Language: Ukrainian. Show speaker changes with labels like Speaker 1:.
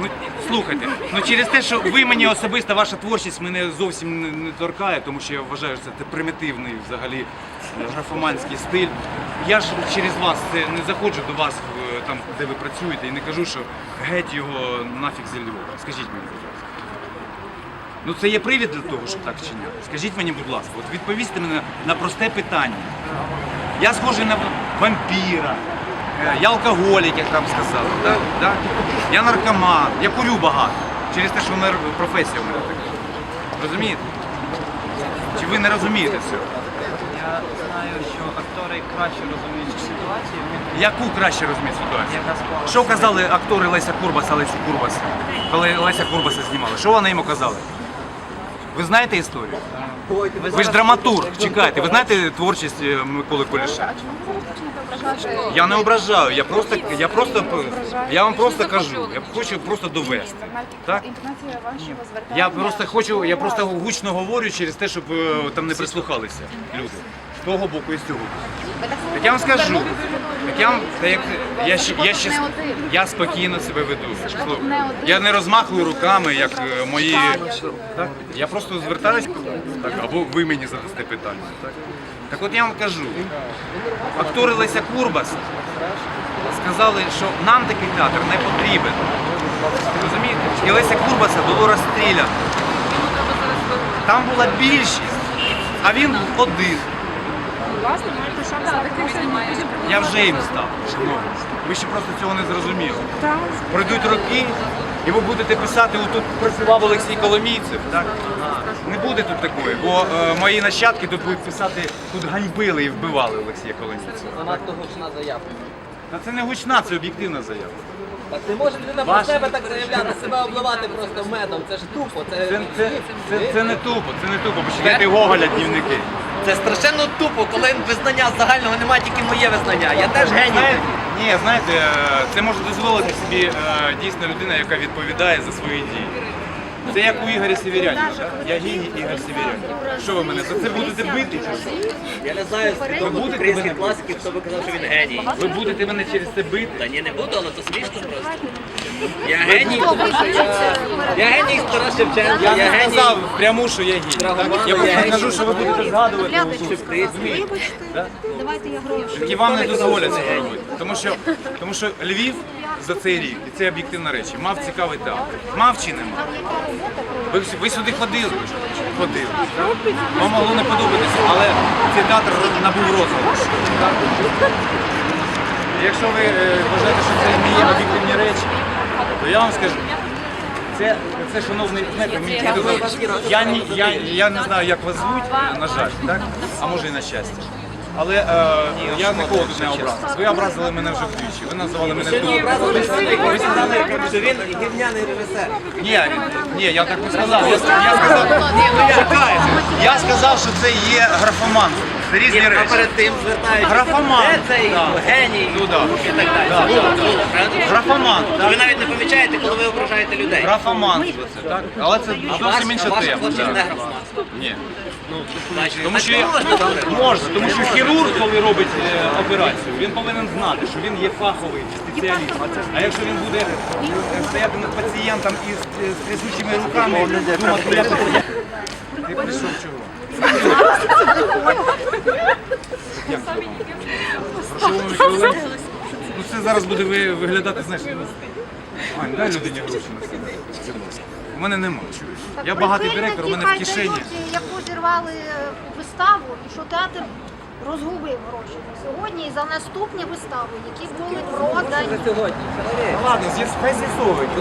Speaker 1: Ну, слухайте, ну через те, що ви мені особисто, ваша творчість мене зовсім не, не торкає, тому що я вважаю, що це примітивний взагалі е, графоманський стиль. Я ж через вас це не заходжу до вас, е, там, де ви працюєте, і не кажу, що геть його нафіг зі Львова. Скажіть мені, будь ласка. Ну це є привід для того, щоб так вчиняти. Скажіть мені, будь ласка, от відповісти мене на просте питання. Я схожий на вампіра, я алкоголік, як там сказали. Да? Да? Я наркоман, я курю багато. Через те, що мене професія в мене така. Розумієте? Чи ви не розумієте цього?
Speaker 2: Я знаю, що актори краще розуміють ситуацію.
Speaker 1: Яку краще розуміти ситуацію?
Speaker 2: яка склалася.
Speaker 1: Що казали актори Леся Курбаса, Лесі Курбаса, коли Леся Курбаса знімали? Що вони йому казали? Ви знаєте історію? Ви ж драматург, чекайте, ви знаєте творчість е, Миколи Куліша? Я не ображаю, я просто, я просто, я вам просто кажу, я хочу просто довести. Так? Я просто хочу, я просто гучно говорю через те, щоб е, там не прислухалися люди. Того боку і з цього боку. Так я вам скажу. Так я вам, як, я, я, ще, я спокійно себе веду. Я не розмахую руками, як е, мої. Я просто звертаюсь, так, або ви мені задасте питання. Так? от я вам кажу, актори Леся Курбас сказали, що нам такий театр не потрібен. Розумієте? І Леся Курбаса було розстріляно. Там була більшість, а він був один. Я вже їм став, шановні. Ви ще просто цього не зрозуміли. Пройдуть роки, і ви будете писати, отут працював Олексій Коломійцев. Так? Не буде тут такої, бо е, мої нащадки тут будуть писати, тут ганьбили і вбивали Олексія Коломійцева.
Speaker 3: Занадто гучна заява.
Speaker 1: Та це не гучна, це об'єктивна заява.
Speaker 3: Так не може людина про себе так заявляти, себе обливати просто медом. Це ж тупо. Це,
Speaker 1: Це, це, це, це не тупо, це не тупо. Почитайте Гоголя днівники.
Speaker 3: Це страшенно тупо, коли визнання загального немає, тільки моє визнання. Я теж геній.
Speaker 1: Ні, знаєте, е, це може дозволити собі е, дійсно людина, яка відповідає за свої дії. Це як у Ігоря Сєвєрянина, так? Я геній Ігор Сєвєрянин. Що ви мене за це будете бити чи що?
Speaker 3: Я не знаю, з
Speaker 1: Ви будете
Speaker 3: українських
Speaker 1: мене?
Speaker 3: класиків, хто би казав, що він геній.
Speaker 1: Ви будете мене через це бити?
Speaker 3: Та ні, не буду, але це смішно просто. Я геній, тому що я, я геній Тарас Шевченка,
Speaker 1: Я
Speaker 3: геній.
Speaker 1: сказав пряму, що я геній. Я просто кажу, що ви будете згадувати.
Speaker 4: Давайте я гроші.
Speaker 1: І вам не дозволять це робити. Тому що, тому що Львів за цей рік, і це об'єктивна речі, мав цікавий театр. Мав чи не мав? Ви, ви сюди ходили? Ходили. так? Вам могло не подобатися, але цей театр набув розголосу. так? Якщо ви е, вважаєте, що це не є об'єктивні речі, то я вам скажу. Це, це шановний, знаєте, мені я, ні- я, я не знаю, як вас звуть, на жаль, так? а може і на щастя. Але е, я нікого тут не образив. Ви образили мене вже вдвічі. Ви називали мене
Speaker 3: Сьогодні ви сказали, що він гівняний режисер.
Speaker 1: Ні, ні, я так не сказав. Я, я сказав, чекайте, я сказав, що це є графоман. Це різні
Speaker 3: А
Speaker 1: речі.
Speaker 3: перед тим звертають,
Speaker 1: Графоман.
Speaker 3: де цей
Speaker 1: Да.
Speaker 3: геній
Speaker 1: Ну, да.
Speaker 3: і так далі.
Speaker 1: Да,
Speaker 3: Було,
Speaker 1: да,
Speaker 3: було, правда?
Speaker 1: Графоман.
Speaker 3: То Ви навіть не помічаєте, коли ви ображаєте людей.
Speaker 1: Графоман це, так? Але це
Speaker 3: А ваш-
Speaker 1: зовсім інша тема.
Speaker 3: не графоманська.
Speaker 1: Ні.
Speaker 3: Бачите,
Speaker 1: Тому що я-
Speaker 3: можна
Speaker 1: можна, тому що хірург, коли робить е, операцію, він повинен знати, що він є фаховий спеціаліст. А якщо він буде е, стояти над пацієнтом із е, з трясучими руками, думати, як це. Ти прийшов чого? Грошовими хвилинами. Ну це зараз буде ви- виглядати, знаєш, ну, Ань, дай людині гроші на себе. У мене немає, чуєш. Я багатий директор, у мене в кишені.
Speaker 5: Яку зірвали виставу, і що театр розгубив гроші на сьогодні і за наступні вистави, які були продані.
Speaker 1: Ладно, з'ясовують.